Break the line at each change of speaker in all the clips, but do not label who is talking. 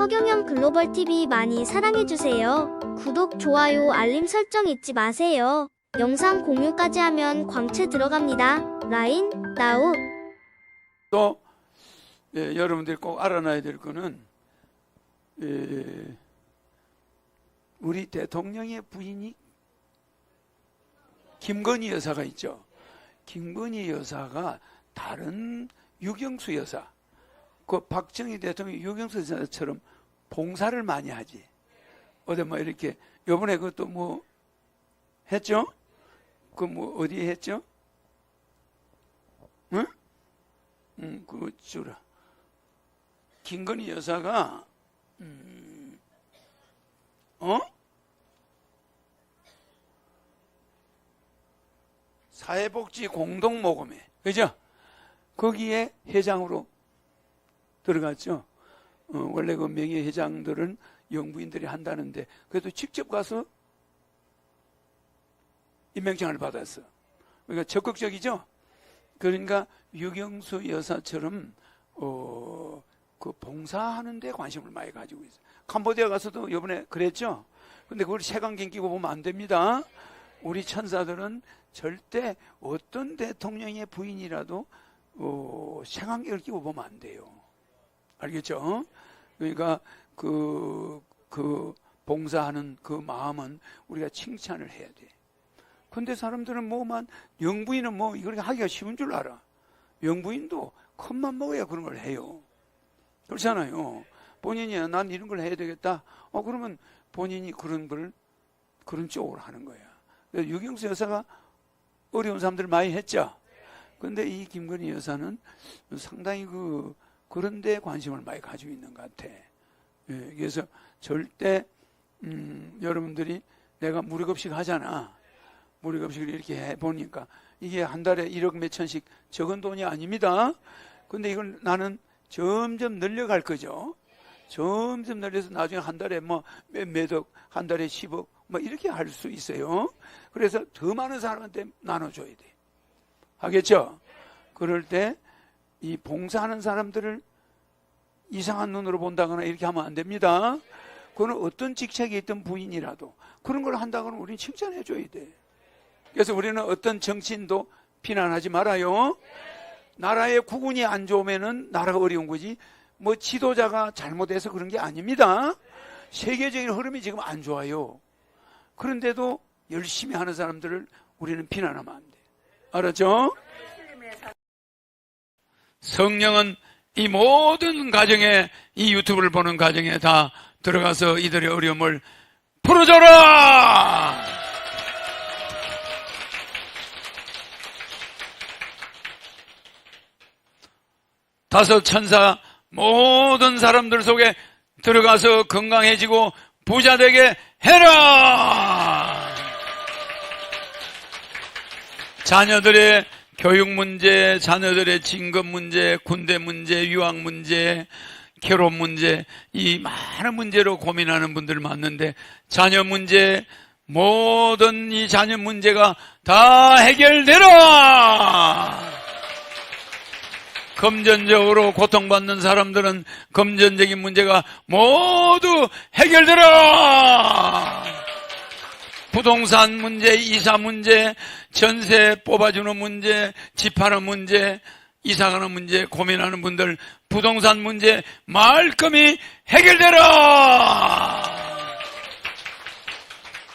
허경영 글로벌 TV 많이 사랑해주세요. 구독, 좋아요, 알림 설정 잊지 마세요. 영상 공유까지 하면 광채 들어갑니다. 라인, 나우.
또 예, 여러분들이 꼭 알아놔야 될 거는 예, 우리 대통령의 부인이 김건희 여사가 있죠. 김건희 여사가 다른 유경수 여사, 그 박정희 대통령 유경수 여사처럼 봉사를 많이 하지. 어디 뭐 이렇게 요번에 그것도 뭐 했죠? 그 뭐 어디에 했죠? 응? 음, 그 주라. 김건희 여사가 음, 어? 사회복지 공동 모금회 그죠? 거기에 회장으로 들어갔죠. 어, 원래 그 명예 회장들은 영부인들이 한다는데 그래도 직접 가서 임명장을 받았어. 그러니까 적극적이죠. 그러니까 유경수 여사처럼 어, 그 봉사하는 데 관심을 많이 가지고 있어요. 캄보디아 가서도 이번에 그랬죠. 근데 그걸 색안경 끼고 보면 안 됩니다. 우리 천사들은 절대 어떤 대통령의 부인이라도 어, 색안경을 끼고 보면 안 돼요. 알겠죠? 그러니까 그, 그 봉사하는 그 마음은 우리가 칭찬을 해야 돼. 근데 사람들은 뭐만 영부인은 뭐 이걸 하기가 쉬운 줄 알아. 영부인도 컵만 먹어야 그런 걸 해요. 그렇잖아요. 본인이 난 이런 걸 해야 되겠다. 어 그러면 본인이 그런 걸 그런 쪽으로 하는 거야. 유경수 여사가 어려운 사람들 많이 했죠. 근데 이 김건희 여사는 상당히 그 그런 데 관심을 많이 가지고 있는 것 같아. 예, 그래서 절대 음, 여러분들이 내가 무료급식 하잖아. 무료급식을 이렇게 해 보니까 이게 한 달에 1억 몇 천씩 적은 돈이 아닙니다. 근데 이걸 나는 점점 늘려갈 거죠. 점점 늘려서 나중에 한 달에 뭐 몇, 몇억, 한 달에 10억, 뭐 이렇게 할 수 있어요. 그래서 더 많은 사람한테 나눠줘야 돼. 하겠죠? 그럴 때 이 봉사하는 사람들을 이상한 눈으로 본다거나 이렇게 하면 안 됩니다. 그거는 어떤 직책에 있던 부인이라도 그런 걸 한다고는 우리는 칭찬해 줘야 돼. 그래서 우리는 어떤 정치인도 비난하지 말아요. 나라의 구군이 안 좋으면은 나라가 어려운 거지. 뭐 지도자가 잘못해서 그런 게 아닙니다. 세계적인 흐름이 지금 안 좋아요. 그런데도 열심히 하는 사람들을 우리는 비난하면 안 돼. 알았죠? 성령은 이 모든 가정에 이 유튜브를 보는 가정에 다 들어가서 이들의 어려움을 풀어줘라! 다섯 천사 모든 사람들 속에 들어가서 건강해지고 부자 되게 해라! 자녀들의 교육 문제, 자녀들의 진급 문제, 군대 문제, 유학 문제, 결혼 문제, 이 많은 문제로 고민하는 분들 많는데, 자녀 문제, 모든 이 자녀 문제가 다 해결되라! 금전적으로 고통받는 사람들은 금전적인 문제가 모두 해결되라! 부동산 문제, 이사 문제, 전세 뽑아주는 문제, 집하는 문제, 이사가는 문제 고민하는 분들 부동산 문제 말끔히 해결되라!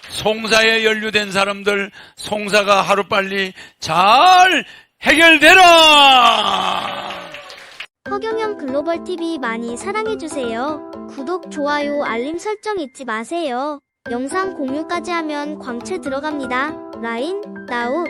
송사에 연루된 사람들 송사가 하루빨리 잘 해결되라!
허경영 글로벌 TV 많이 사랑해주세요. 구독, 좋아요, 알림 설정 잊지 마세요. 영상 공유까지 하면 광채 들어갑니다. 라인, 나우.